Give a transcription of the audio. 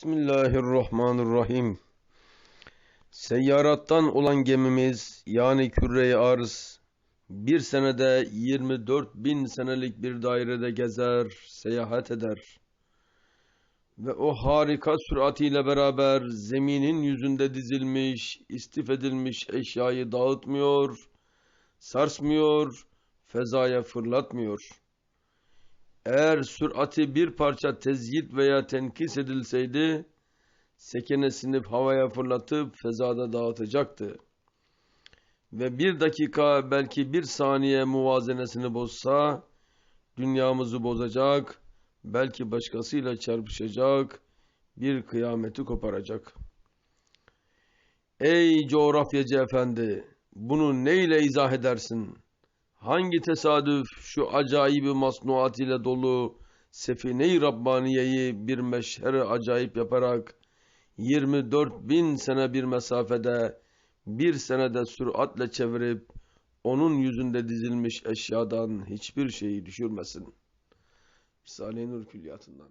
Bismillahirrahmanirrahim. Seyyarattan olan gemimiz yani küre-i arz bir senede 24 bin senelik bir dairede gezer, seyahat eder. Ve o harika süratiyle beraber zeminin yüzünde dizilmiş, istif edilmiş eşyayı dağıtmıyor, sarsmıyor, fezaya fırlatmıyor. Eğer sürati bir parça tezyit veya tenkis edilseydi, sekenesini havaya fırlatıp fezada dağıtacaktı. Ve bir dakika belki bir saniye muvazenesini bozsa, dünyamızı bozacak, belki başkasıyla çarpışacak, bir kıyameti koparacak. Ey coğrafyacı efendi, bunu neyle izah edersin?'' Hangi tesadüf şu acayibi masnuat ile dolu Sefine-i Rabbaniye'yi bir meşher acayip yaparak 24 bin sene bir mesafede bir senede süratle çevirip onun yüzünde dizilmiş eşyadan hiçbir şeyi düşürmesin. Risale-i Nur Külliyatı'ndan.